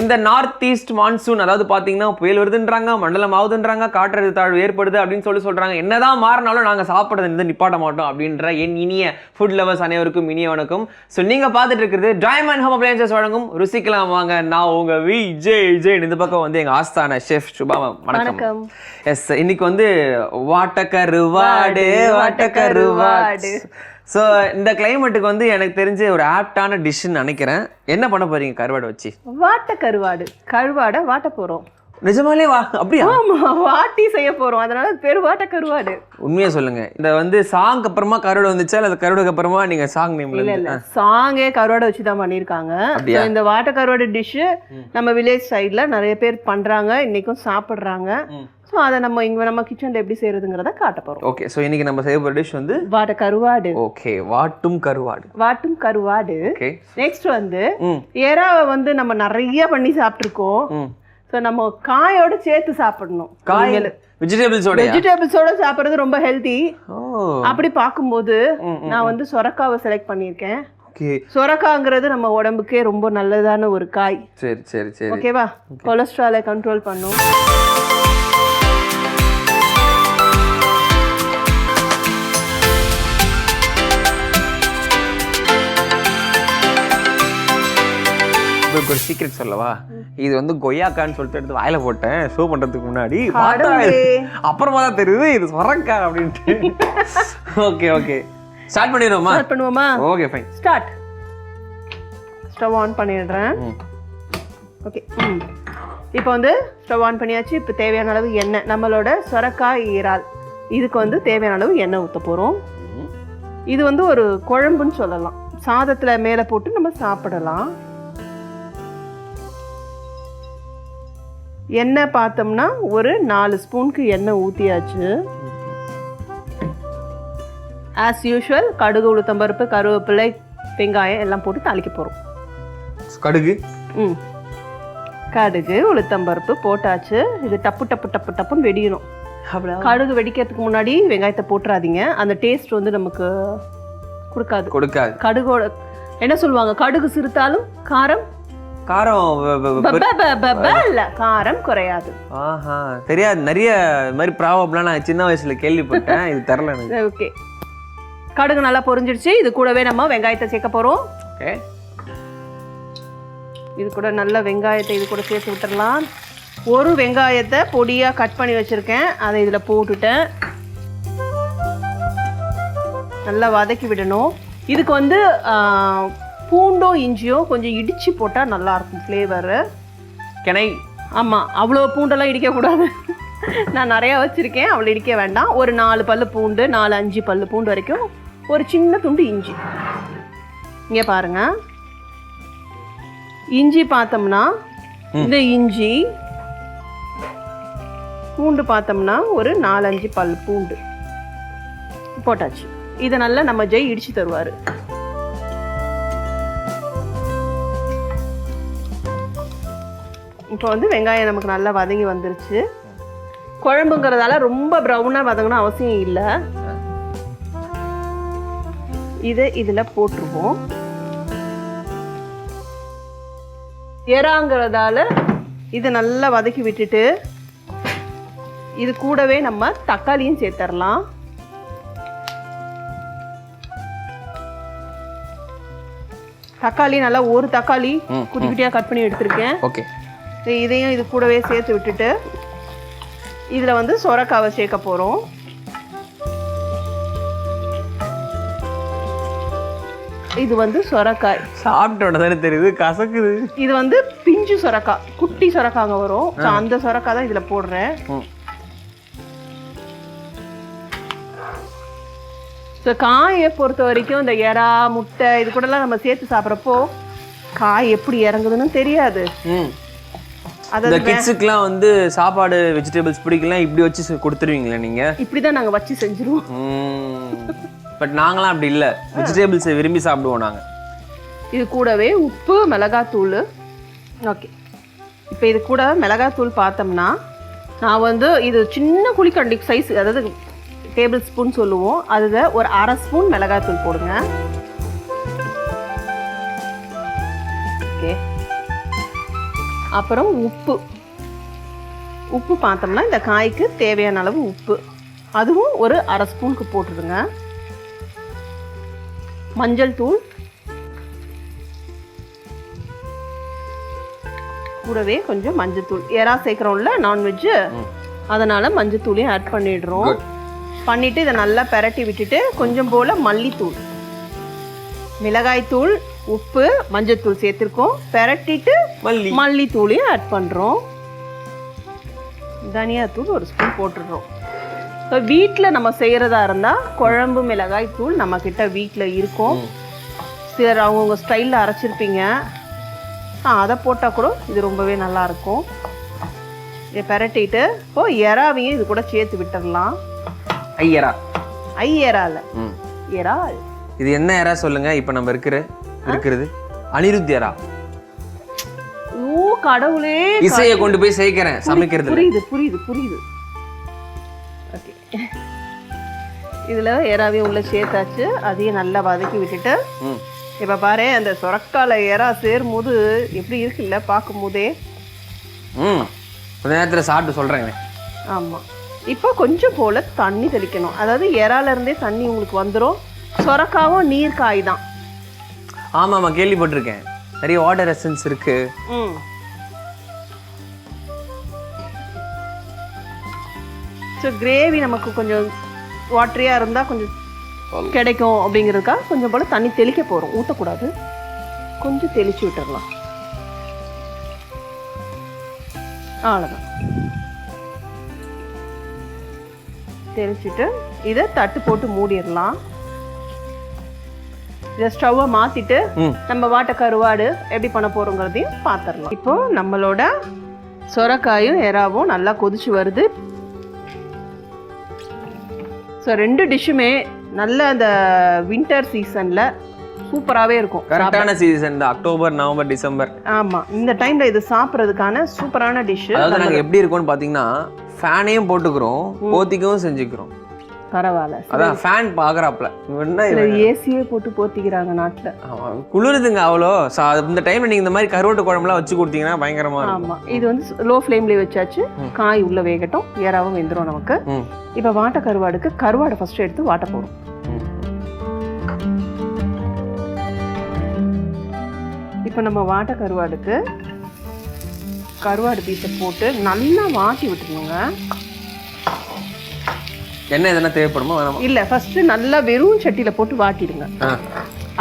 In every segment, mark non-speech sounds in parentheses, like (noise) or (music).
இந்த north east monsoon அதாவது பார்த்தீங்கன்னா புயல் வருதுன்றாங்க மண்டலம் ஆகுதுன்றாங்க காற்றழுத்த தாழ்வு ஏற்படுது அப்படின்னு சொல்லி சொல்றாங்க. என்னதான் மாறினாலும் நாங்கள் சாப்பிட்றது வந்து நிப்பாட்ட மாட்டோம் அப்படின்ற என் இனிய ஃபுட் லவர்ஸ் அனைவருக்கும் இனிய வணக்கம் ஸோ நீங்க பார்த்துட்டு இருக்கிறது டைமண்ட் ஹோம் அப்ளையன்சஸ் வழங்கும். ருசிக்கலாம் வாங்க. நான் உங்க வி ஜே ஜே இந்த பக்கம் வந்து எங்க ஆஸ்தான ஷெஃப் சுபா வணக்கம். எஸ் இன்னைக்கு வந்து வாட்டக்கருவாடு. வாட்டக்கருவாடு. ஸோ இந்த கிளைமேட்டுக்கு வந்து எனக்கு தெரிஞ்ச ஒரு ஆப்டான டிஷ்ஷுன்னு நினைக்கிறேன். என்ன பண்ண போறீங்க கருவாடை வச்சு? வாட்ட கருவாடு கருவாடை வாட்ட போறோம். நிஜமாலே வா அப்படியா? ஆமா வாட்டி செய்ய போறோம். அதனால அது பேர் வாட்ட கருவாடு உண்மையா சொல்லுங்க. இந்த வந்து சாங் அப்புறமா கருவாடு வந்துச்சா? இல்ல கருவாடுக்கு அப்புறமா நீங்க சாங் நேம்ல இல்ல இல்ல. சாங்கே கருவாடை வச்சு தான்? So, இந்த வாட்ட கருவாடு டிஷ் நம்ம வில்லேஜ் சைடுல நிறைய பேர் பண்றாங்க. இன்னைக்கும் சாப்பிடுறாங்க. ஸோ அதை நம்ம இங்க நம்ம கிச்சன்ல எப்படி செய்யறதுங்கிறத காட்ட போறோம். ஓகே ஸோ இன்னைக்கு நம்ம செய்ய போற டிஷ் வந்து வாட்ட கருவாடு. ஓகே வாட்டும் கருவாடு. வாட்டும் கருவாடு. நெக்ஸ்ட் வந்து எறாவை வந்து நம்ம நிறைய பண்ணி சாப்பிட்டுருக்கோம். ஸோ நம்ம காயோட சேர்த்து சாப்பிடணும். காய் வெஜிடபிள்ஸோட வெஜிடபிள்ஸோட சாப்பிடுறது ரொம்ப ஹெல்தி அப்படி பார்க்கும்போது நான் வந்து சொரக்காவை செலக்ட் பண்ணியிருக்கேன். ஓகே சொரக்காங்கிறது நம்ம உடம்புக்கே ரொம்ப நல்லதான ஒரு காய். சரி சரி சரி. ஓகேவா கொலஸ்ட்ராலை கண்ட்ரோல் பண்ணும். உங்களுக்கு ஒரு சீக்ரெட் சொல்லவா? இது வந்து கொய்யாக்கான்னு சொல்லிட்டு எடுத்து வாயில போட்டேன். ஷோ பண்றதுக்கு முன்னாடி. அப்புறமா தான் தெரியுது இது சொரக்கா அப்படின்ட்டு. ஓகே ஓகே ஸ்டார்ட் பண்ணிடுவோமா ஸ்டார்ட் பண்ணுவோமா? Okay fine start stove on பண்ணிடுறேன். ஓகே இப்போ வந்து ஸ்டவ் ஆன் பண்ணியாச்சு. இப்போ தேவையான அளவு எண்ணெய். நம்மளோட சொரக்காய் இறால். இதுக்கு வந்து தேவையான அளவு எண்ணெய் ஊற்ற போகிறோம் இது வந்து ஒரு குழம்புன்னு சொல்லலாம். சாதத்தில் மேலே போட்டு நம்ம சாப்பிடலாம். எண்ணெய் பார்த்தோம்னா ஒரு நாலு ஸ்பூனுக்கு எண்ணெய் ஊற்றியாச்சு ஆஸ் யூஷுவல் கடுகு உளுத்தம்பருப்பு கருவேப்பிலை வெங்காயம் எல்லாம் போட்டு தாளிக்க போகிறோம் கடுகு? ம். கடுகு உளுத்தம்பருப்பு போட்டாச்சு. இது டப்பு டப்பு டப்பு டப்புன்னு வெடியணும். கடுகு வெடிக்கிறதுக்கு முன்னாடி வெங்காயத்தை போட்டுறாதீங்க. அந்த டேஸ்ட் வந்து நமக்கு கொடுக்காது. கொடுக்காது. கடுகோட என்ன சொல்லுவாங்க? கடுகு சிறுத்தாலும் காரம் காரம் இல்ல காரம் குறையாது. ஆஹா. தெரியாது. நிறைய இது மாதிரி ப்ராப்ளம்லாம் நான் சின்ன வயசுல கேள்விப்பட்டேன். இது தரல எனக்கு. ஓகே. கடுகு நல்லா பொரிஞ்சிடுச்சு. இது கூடவே நம்ம வெங்காயத்தை சேர்க்க போறோம். ஓகே. இது கூட நல்ல வெங்காயத்தை இது கூட சேர்த்து விட்டுறலாம். ஒரு வெங்காயத்தை பொடியாக கட் பண்ணி வச்சுருக்கேன். அதை இதில் போட்டுட்டேன். நல்லா வதக்கி விடணும். இதுக்கு வந்து ஆ, பூண்டும் இஞ்சியும் கொஞ்சம் இடித்து போட்டால் நல்லாயிருக்கும் ஃப்ளேவரு கெனை ஆமாம் அவ்வளோ பூண்டெல்லாம் இடிக்கக்கூடாது. நான் நிறையா வச்சுருக்கேன் அவ்வளோ இடிக்க வேண்டாம். ஒரு நாலு பல்லு பூண்டு நாலு அஞ்சு பல்லு பூண்டு வரைக்கும் ஒரு சின்ன துண்டு இஞ்சி. இங்கே பாருங்க. இஞ்சி பார்த்தோம்னா இந்த இஞ்சி பூண்டு பார்த்தோம்னா ஒரு நாலஞ்சு பல் பூண்டு. போட்டாச்சு. இதை நல்லா நம்ம ஜெய் இடிச்சு தருவார். இப்போ வந்து வெங்காயம் நமக்கு நல்லா வதங்கி வந்துருச்சு. குழம்புங்கிறதால ரொம்ப ப்ரௌனாக வதங்கணும் அவசியம் இல்லை. இதை இதில் போட்டுருவோம். எறாங்கிறதால இதை நல்லா வதக்கி விட்டுட்டு இது கூடவே நம்ம தக்காளியும் சேர்த்துடலாம் தக்காளி நல்லா ஒரு தக்காளி குட்டி குட்டியாக கட் பண்ணி எடுத்திருக்கேன். ஓகே. இதையும் இது கூடவே சேர்த்து விட்டுட்டு இதில் வந்து சொரக்காவை சேர்க்க போகிறோம் இது வந்து சொரக்காய். சாப்பிட்ட உடனே தெரியுது கசக்குது. இது வந்து பிஞ்சு சொரக்காய் குட்டி சொரக்காங்க வரும். அந்த சொரக்காய் தான் இதில் போடுறேன். ஸோ காயை பொறுத்த வரைக்கும் இந்த எறா முட்டை இது கூடலாம் நம்ம சேர்த்து சாப்பிட்றப்போ காய் எப்படி இறங்குதுன்னு தெரியாது. இந்த கிட்ஸுக்குலாம் வந்து சாப்பாடு வெஜிடபிள்ஸ் பிடிக்கலாம் இப்படி வச்சு கொடுத்துருவீங்களா நீங்க? இப்படி தான் நாங்கள் வச்சு செஞ்சுருவோம். பட் நாங்களாம் அப்படி இல்லை. வெஜிடபிள்ஸை விரும்பி சாப்பிடுவோம் நாங்க. இது கூடவே உப்பு மிளகாத்தூள். ஓகே இப்போ இது கூட மிளகாத்தூள் பார்த்தோம்னா நான் வந்து இது சின்ன குழிக்கண்டி சைஸ் அதாவது டேபிள் ஸ்பூன் சொல்லுவோம். அதில் ஒரு அரை ஸ்பூன் மிளகாத்தூள் போடுங்க. அப்புறம் உப்பு. உப்பு பார்த்தோம்னா இந்த காய்க்கு தேவையான அளவு உப்பு. அதுவும் ஒரு அரை ஸ்பூனுக்கு போட்டுருங்க மஞ்சள் தூள். கூடவே கொஞ்சம் மஞ்சள் தூள். எறா சேர்க்குறோம்ல நான்வெஜ்ஜு அதனால மஞ்சள் தூளையும் ஆட் பண்ணிடுறோம். பண்ணிட்டு இதை நல்லா பெரட்டி விட்டுட்டு கொஞ்சம் போல மல்லித்தூள். மிளகாய்த்தூள் உப்பு மஞ்சள் சேர்த்துருக்கோம். பெரட்டிட்டு மல்லி. மல்லித்தூளையும் ஆட் பண்ணுறோம் தனியாத்தூள் ஒரு ஸ்பூன் போட்டுடுறோம். இப்போ வீட்டில் நம்ம செய்கிறதா இருந்தால் குழம்பு மிளகாய் தூள் நம்மக்கிட்ட வீட்டில் இருக்கும். சரி அவங்கவுங்க ஸ்டைலில் அரைச்சிருப்பீங்க. ஆ அதை போட்டால் கூட இது ரொம்பவே நல்லா இருக்கும். இதை பெரட்டிட்டு இப்போ எறாவையும் இது கூட சேர்த்து விட்டுடலாம். ஐயரா ஐ எறால ம். எறால் இது என்ன ஏரா சொல்லுங்க? இப்போ நம்ம இருக்கிற இருக்கிறது. அனிருத் ஓ கடவுளே இசையை கொண்டு போய் சேர்க்கிறேன் சமைக்கிறதுல. புரியுது புரியுது புரியுது. ஓகே. இதில் எறாவையும் உள்ள சேர்த்தாச்சு. அதையும் நல்லா வதக்கி விட்டுட்டு இப்போ பாரு அந்த சொரக்கால எறா சேரும்போது எப்படி இருக்குல்ல பார்க்கும் போதே ம். கொஞ்ச நேரத்தில் சாப்பிட்டு சொல்கிறேங்க ஆமாம் இப்போ கொஞ்சம் போல் தண்ணி தெளிக்கணும். அதாவது இறால இருந்தே தண்ணி உங்களுக்கு வந்துடும் சொரக்காவும் நீர் காய் தான். ஆமாம் ஆமாம் கேள்விப்பட்டிருக்கேன். நிறைய வாட்டர் எசன்ஸ் இருக்கு. ம். ஸோ கிரேவி நமக்கு கொஞ்சம் வாட்டரியாக இருந்தால் கொஞ்சம் கிடைக்கும் அப்படிங்கிறதுக்காக கொஞ்சம் போல் தண்ணி தெளிக்க போகிறோம் ஊற்றக்கூடாது கொஞ்சம் தெளிச்சு விட்டுறலாம். அவ்வளோதான் தெளிச்சுட்டு இதை தட்டு போட்டு மூடிடலாம். இதை ஸ்டவ்வை மாற்றிட்டு நம்ம வாட்டை கருவாடு எப்படி பண்ண போகிறோங்கிறதையும் பார்த்துடலாம் இப்போ நம்மளோட சொரக்காயும் எறாவும் நல்லா கொதிச்சு வருது. ஸோ ரெண்டு டிஷ்ஷுமே நல்ல அந்த வின்டர் சீசனில் சூப்பராகவே இருக்கும். கரெக்டான சீசன் தான். அக்டோபர் நவம்பர் டிசம்பர் ஆமாம் இந்த டைமில் இது சாப்பிட்றதுக்கான சூப்பரான டிஷ்ஷு. அதாவது நாங்கள் எப்படி இருக்கோம்னு பார்த்தீங்கன்னா ஃபேனையும் போட்டுக்கிறோம் போத்திக்கவும் செஞ்சுக்கிறோம். பரவாயில்ல. அதான் ஃபேன் பார்க்குறாப்ல என்ன ஏசியே போட்டு போத்திக்கிறாங்க நாட்டில். ஆமா, குளிருதுங்க அவ்வளோ. இந்த டைம்ல நீங்க இந்த மாதிரி கருவாட்டு குழம்புலாம் வச்சு கொடுத்தீங்கன்னா பயங்கரமா ஆமாம் இது வந்து லோ ஃப்ளேம்லேயே வச்சாச்சு. காய் உள்ள வேகட்டும். ஏறாவும் வெந்துடும் நமக்கு. இப்போ வாட்டை கருவாடுக்கு கருவாடை ஃபஸ்ட்டு எடுத்து வாட்ட போகிறோம் ம். இப்போ நம்ம வாட்ட கருவாடுக்கு கருவாடு பீஸை போட்டு நல்லா வாட்டி விட்டுருங்க என்ன எதனா தேவைப்படுமோ வேணாமா இல்லை ஃபஸ்ட்டு நல்லா வெறும் சட்டியில் போட்டு வாட்டிடுங்க.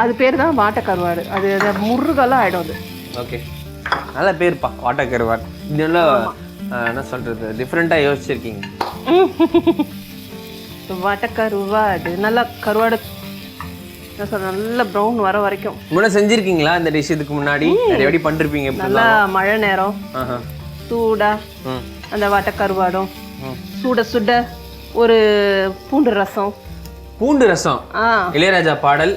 அது பேர் தான் வாட்ட கருவாடு அது முருகெல்லாம் ஆகிடும் அது. ஓகே. நல்ல பேர்ப்பா வாட்டர் கருவாட் இது என்ன சொல்றது டிஃப்ரெண்டா யோசிச்சிருக்கீங்க. (laughs) வாட்ட கருவாடு நல்லா கருவாடு நல்ல ப்ரௌன் வர வரைக்கும். முன்ன செஞ்சிருக்கீங்களா இந்த டிஷ் இதுக்கு முன்னாடி? வாட்டி பண்ணிருப்பீங்க நல்லா மழை நேரம். சூடா அந்த வாட்ட கருவாடும். சுட சுட ஒரு பூண்டு ரசம். பூண்டு ரசம். இளையராஜா பாடல்.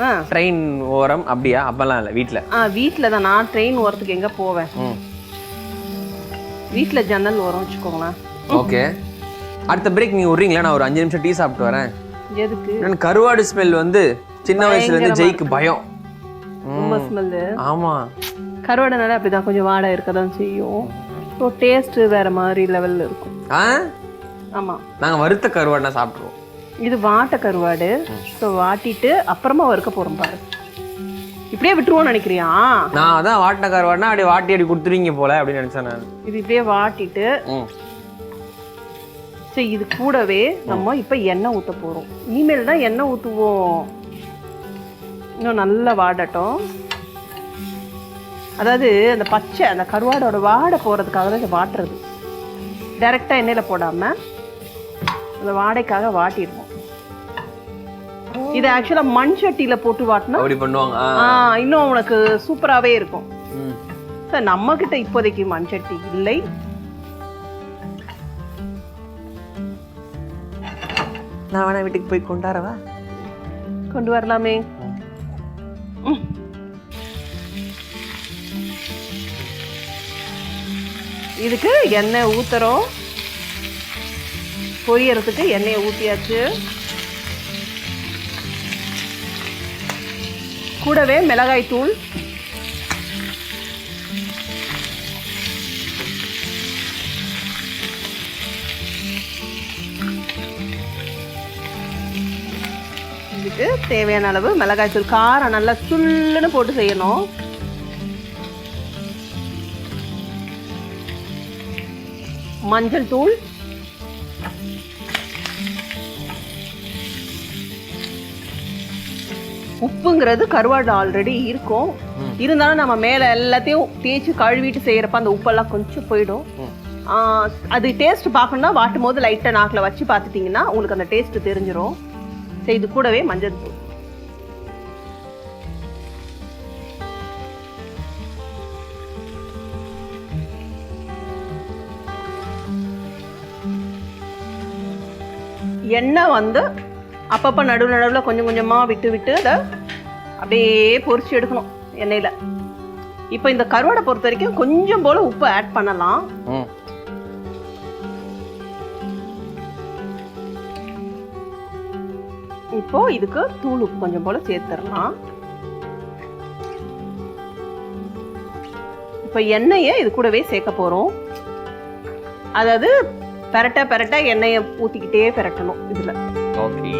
ஆ. ட்ரெயின் ஓரம் அப்படியா? அப்பெல்லாம் இல்லை வீட்டில் ஆ வீட்டில் தான். நான் ட்ரெயின் ஓரத்துக்கு எங்கே போவேன்? வீட்டில் ஜன்னல் ஓரம் வச்சுக்கோங்களேன். ஓகே. அடுத்த பிரேக் நீங்க விட்றீங்களா? நான் ஒரு அஞ்சு நிமிஷம் டீ சாப்பிட்டு வரேன். எதுக்கு? நான் கருவாடு ஸ்மெல் வந்து சின்ன வயசுல இருந்து ஜெய்க்கு பயம். ஸ்மெல்லு ஆமா. கருவாடைனால அப்படிதான் கொஞ்சம் வாடை இருக்க தான் செய்யும். ஸோ டேஸ்ட்டு வேற மாதிரி லெவலில் இருக்கும். ஆ? ஆமாம் நாங்க வறுத்த கருவாடுனா சாப்பிட்ருவோம் இது வாட்ட கருவாடு. ஸோ வாட்டிட்டு அப்புறமா வறுக்க போகிறோம் பாரு. இப்படியே விட்டுருவோம்னு நினைக்கிறியா? நான் அதான் வாட்டின கருவாடுனா அப்படியே வாட்டி அப்படி கொடுத்துருவீங்க போல அப்படின்னு நினைச்சேன் நான். இது இப்படியே வாட்டிட்டு. சரி இது கூடவே நம்ம இப்போ எண்ணெய் ஊற்ற போகிறோம் இனிமேல் தான் எண்ணெய் ஊற்றுவோம் இன்னும் நல்லா வாடட்டும். அதாவது அந்த பச்சை அந்த கருவாடோட வாடை போகிறதுக்காக தான் இதை வாட்டுறது. டைரெக்டாக எண்ணெயில் போடாமல் அந்த வாடைக்காக வாட்டிடுவோம். இது ஆக்சுவலாக மண் சட்டியில் போட்டு வாட்டினா அப்படி பண்ணுவாங்க. இன்னும் உனக்கு சூப்பராகவே இருக்கும். சார் நம்மக்கிட்ட இப்போதைக்கு மண் சட்டி இல்லை. நான் வேணா வீட்டுக்கு போய் கொண்டாடவா கொண்டு வரலாமே. இதுக்கு எண்ணெய் ஊத்துறோம். பொரியறதுக்கு எண்ணெயை ஊற்றியாச்சு கூடவே மிளகாய் தூள். இதுக்கு தேவையான அளவு மிளகாய் தூள். காரம் நல்லா சுல்லுன்னு போட்டு செய்யணும். மஞ்சள் தூள். உப்புங்கிறது கருவாடு ஆல்ரெடி இருக்கும். இருந்தாலும் நம்ம மேலே எல்லாத்தையும் தேய்ச்சி கழுவிட்டு செய்யறப்ப அந்த உப்பெல்லாம் கொஞ்சம் போயிடும். அது டேஸ்ட் பார்க்கணும்னா வாட்டும் போது லைட்டாக நாக்கில் வச்சு பார்த்துட்டிங்கன்னா உங்களுக்கு அந்த டேஸ்ட் தெரிஞ்சிரும். சரி இது கூடவே மஞ்சள் தூள். எண்ணெய் வந்து அப்பப்போ நடுவு நடுவில் கொஞ்சம் கொஞ்சமாக விட்டு விட்டு அதை அப்படியே பொரிச்சு எடுக்கணும் எண்ணெயில். இப்போ இந்த கருவாடை பொறுத்த வரைக்கும் கொஞ்சம் போல உப்பு ஆட் பண்ணலாம். இப்போ இதுக்கு தூள் உப்பு கொஞ்சம் போல சேர்த்துடலாம் இப்போ எண்ணெயை இது கூடவே சேர்க்க போறோம். அதாவது பெரட்ட பெரட்ட எண்ணெயை ஊத்திக்கிட்டே பெரட்டணும் இதுல. ஓகே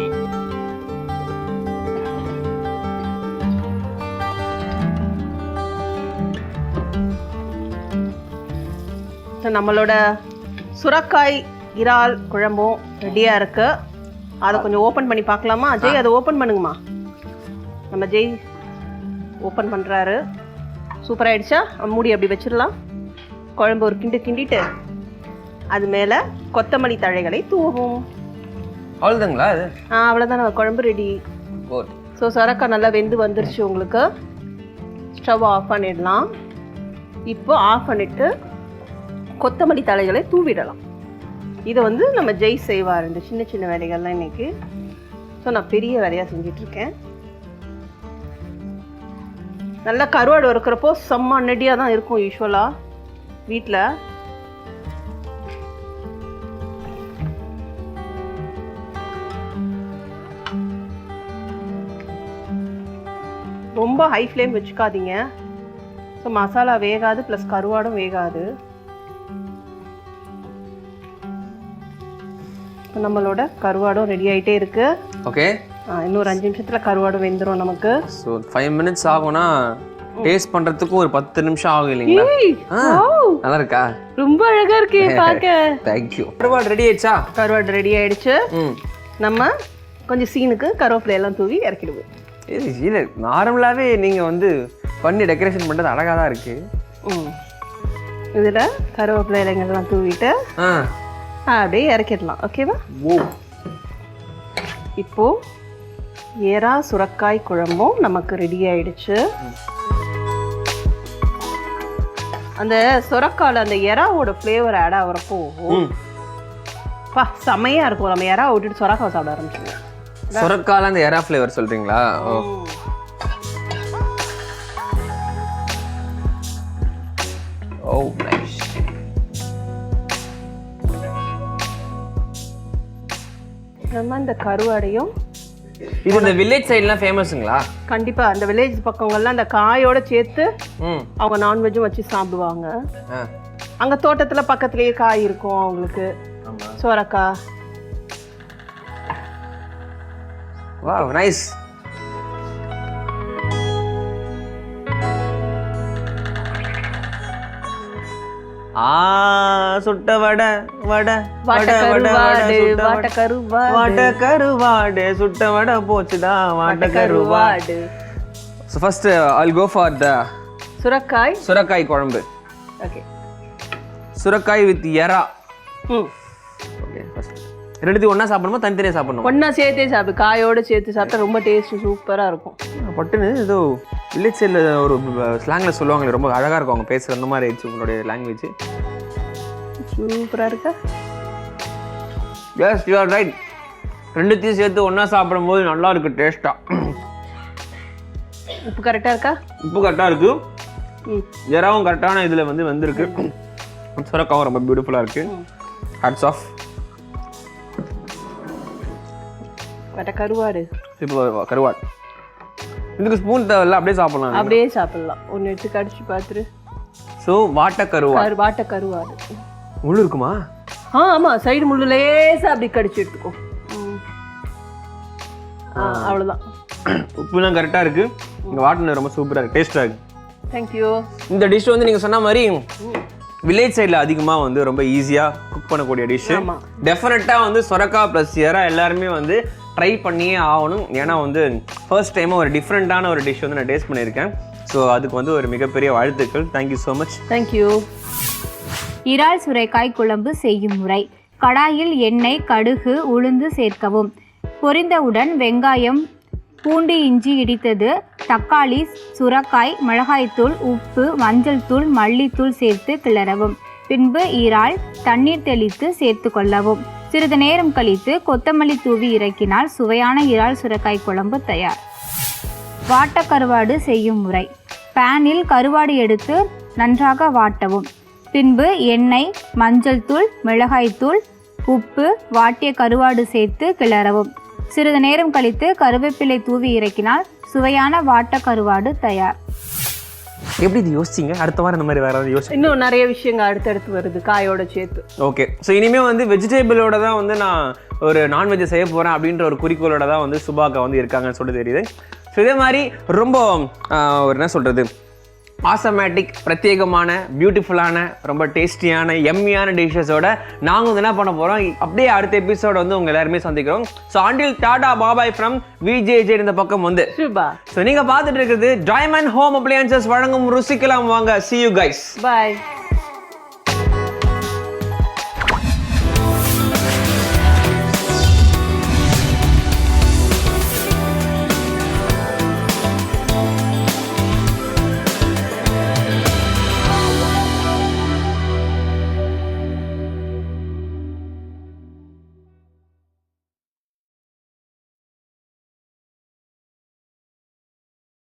நம்மளோட சுரக்காய் இறால் குழம்பும் ரெடியா இருக்கு. அதை கொஞ்சம் ஓபன் பண்ணி பார்க்கலாமா? ஜெய் அதை ஓபன் பண்ணுங்கம்மா. நம்ம ஜெய் ஓபன் பண்றாரு. சூப்பர் ஆயிடுச்சா? மூடி அப்படி வச்சிடலாம். குழம்பு ஒரு கிண்டு கிண்டிட்டு அது மேல கொத்தமல்லி தழைகளை தூவும். அவ்வளோதாங்களா அது ஆ அவ்வளோதான் குழம்பு ரெடி ஸோ சொரக்காய் நல்லா வெந்து வந்துருச்சு உங்களுக்கு. ஸ்டவ் ஆஃப் பண்ணிடலாம். இப்போ ஆஃப் பண்ணிட்டு கொத்தமல்லி தழைகளை தூவிடலாம். இதை வந்து நம்ம ஜெய் செய்வார். இந்த சின்ன சின்ன வேலைகள்லாம் இன்னைக்கு. ஸோ நான் பெரிய வேலையாக செஞ்சிட்ருக்கேன். நல்லா கருவாடு வறுக்கிறப்போ செம்ம நெடியாக தான் இருக்கும் யூஸ்வலாக வீட்டில் ரொம்ப ஹை ஃப்ளேம் வச்சுக்காதீங்க. ஸோ மசாலா வேகாது ப்ளஸ் கருவாடும் வேகாது. நம்மளோட கருவாடும் ரெடி ஆயிட்டே இருக்கு. ஓகே ஆ, இன்னொரு அஞ்சு நிமிஷத்துல கருவாடும் வெந்துடும் நமக்கு. ஸோ ஃபைவ் மினிட்ஸ் ஆகும்னா டேஸ்ட் பண்றதுக்கும் ஒரு பத்து நிமிஷம் ஆகும் இல்லைங்களா? நல்லா இருக்கா ரொம்ப அழகா இருக்கே பார்க்க. (laughs) தேங்க்யூ கருவாடு ரெடி ஆயிடுச்சா? கருவாடு ரெடி ஆயிடுச்சு. ம். நம்ம கொஞ்சம் சீனுக்கு கருவேப்பிலை எல்லாம் தூவி இறக்கிடுவோம். இது இல்லை நார்மலாகவே நீங்கள் வந்து பண்ணி டெக்கரேஷன் பண்ணுறது அழகாக தான் இருக்கு. ம். இதில் கருவேப்பிலை இலைங்கள்லாம் தூவிட்டு ஆ. அப்படியே இறக்கிடலாம். ஓகேவா ஓ இப்போ ஏரா சுரக்காய் குழம்பும் நமக்கு ரெடி ஆயிடுச்சு. அந்த சுரக்கால அந்த எறாவோட ஃப்ளேவர் ஆட் ஆகிறப்போ பா செமையா இருக்கும். நம்ம எறா விட்டுட்டு சுரக்காய் சாப்பிட ஆரம்பிச்சிடுவோம் சுரக்கால அந்த எரா ஃப்ளேவர் சொல்றீங்களா? ஓ. இந்த கருவாடையும். இது இந்த வில்லேஜ் சைட்லாம் ஃபேமஸுங்களா கண்டிப்பா அந்த வில்லேஜ் பக்கங்கள்லாம் அந்த காயோட சேர்த்து அவங்க நான்வெஜ்ஜும் வச்சு சாப்பிடுவாங்க. அங்க தோட்டத்துல பக்கத்துலயே காய் இருக்கும் அவங்களுக்கு. சுரக்காய். வா நைஸ் ஆ சுட்ட வடை வடை வடை வடை வடை வாட்டக்கருவாடு சுட்ட வடை. வாட்டக்கருவாடு. வாட்ட கருவாடு சுட்ட வடை போச்சுடா வாட்ட கருவாடு so first I'll go for the சுரக்காய். சுரக்காய் குழம்பு. ஓகே சுரக்காய் வித் எறா. ம். ஓகே ஃபர்ஸ்ட் ரெண்டுத்தையும் ஒன்றா சாப்பிடணுமா? தனித்தனியாக சாப்பிடணுமா? ஒண்ணா சேர்த்தே சாப்பிடு. காயோட சேர்த்து சாப்பிட்டா ரொம்ப டேஸ்ட் சூப்பரா இருக்கும். பட்டுன்னு ஏதோ வில்லேஜ் சைடில் ஒரு ஸ்லாங்கில் சொல்லுவாங்களே ரொம்ப அழகாக இருக்கும் அவங்க பேசுகிற அந்த மாதிரி ஆயிடுச்சு உங்களுடைய லாங்குவேஜ் சூப்பரா இருக்கா? எஸ் யூ ஆர் ரைட் ரெண்டுத்தையும் சேர்த்து ஒன்றா சாப்பிடும்போது நல்லா இருக்கு டேஸ்ட்டாக உப்பு கரெக்டா இருக்கா? உப்பு கரெக்டாக இருக்கு. ம். ஜெராவும் கரெக்டான இதில் வந்து வந்திருக்கு. சுரக்காவும் ரொம்ப பியூட்டிஃபுல்லாக இருக்கு. ஹேட்ஸ் ஆஃப் கருவாடு. இப்போ கருவாட். இதுக்கு ஸ்பூன் தேவையில்ல அப்படியே சாப்பிடலாம் அப்படியே சாப்பிடலாம். ஒன்று எடுத்து கடிச்சு பார்த்துரு ஸோ வாட்ட கருவாட் கரு வாட்ட கருவாடு முள்ளு இருக்குமா? ஆ ஆமா சைடு முள்ளு லேசா அப்படி கடிச்சு எடுத்துக்கோ. அவ்வளோதான் உப்புலாம் கரெக்டாக இருக்குது இங்கே வாட்டினது ரொம்ப சூப்பராக இருக்குது டேஸ்ட்டாக இருக்குது தேங்க்யூ இந்த டிஷ் வந்து நீங்கள் சொன்ன மாதிரி வில்லேஜ் சைடில் அதிகமாக வந்து ரொம்ப ஈஸியாக குக் பண்ணக்கூடிய டிஷ்ஷு. டெஃபினட்டாக வந்து சொரக்கா ப்ளஸ் எறா எல்லாருமே வந்து ட்ரை பண்ணியே ஆகணும். ஏன்னா வந்து ஃபர்ஸ்ட் டைமாக ஒரு டிஃப்ரெண்ட்டான ஒரு டிஷ் வந்து நான் டேஸ்ட் பண்ணியிருக்கேன். ஸோ அதுக்கு வந்து ஒரு மிகப்பெரிய வாழ்த்துக்கள். தேங்க்யூ ஸோ மச் தேங்க்யூ இறால் சுரைக்காய் குழம்பு செய்யும் முறை. கடாயில் எண்ணெய் கடுகு உளுந்து சேர்க்கவும். பொரிந்தவுடன் வெங்காயம் பூண்டு இஞ்சி இடித்தது தக்காளி சுரக்காய் மிளகாய்த்தூள் உப்பு மஞ்சள் தூள் மல்லித்தூள் சேர்த்து கிளறவும். பின்பு இறால் தண்ணீர் தெளித்து சேர்த்து கொள்ளவும். சிறிது நேரம் கழித்து கொத்தமல்லி தூவி இறக்கினால் சுவையான இறால் சுரக்காய் குழம்பு தயார். வாட்ட கருவாடு செய்யும் முறை. பேனில் கருவாடு எடுத்து நன்றாக வாட்டவும். பின்பு எண்ணெய் மஞ்சள் தூள் மிளகாய்த்தூள் உப்பு வாட்டிய கருவாடு சேர்த்து கிளறவும். சிறிது நேரம் கழித்து கருவேப்பிலை தூவி இறக்கினால் சுவையான வாட்ட கருவாடு தயார். எப்படி இது யோசிச்சிங்க? அடுத்த வாரம் இந்த மாதிரி வேறு ஏதாவது யோசி இன்னும் நிறைய விஷயங்கள் அடுத்தடுத்து வருது காயோட சேர்த்து. ஓகே ஸோ இனிமேல் வந்து வெஜிடபிளோட தான் வந்து நான் ஒரு நான்வெஜ் செய்ய போகிறேன் அப்படின்ற ஒரு குறிக்கோளோட தான் வந்து சுபாக்கா வந்து இருக்காங்கன்னு சொல்லிட்டு தெரியுது. ஸோ இதே மாதிரி ரொம்ப ஒரு என்ன சொல்கிறது ஆசமேட்டிக் பிரத்யேகமான பியூட்டிஃபுல்லான ரொம்ப டேஸ்டியான எம்மியான டிஷ்ஷஸோட நாங்கள் வந்து என்ன பண்ண போகிறோம் அப்படியே அடுத்த எபிசோட வந்து உங்கள் எல்லாருமே சந்திக்கிறோம். ஸோ ஆண்டில் டாடா பாபாய் ஃப்ரம் விஜேஜே இந்த பக்கம் வந்து. ஸோ நீங்கள் பார்த்துட்டு இருக்கிறது டைமண்ட் ஹோம் அப்ளையன்சஸ் வழங்கும் ருசிக்கலாம் வாங்க. See you guys. பாய்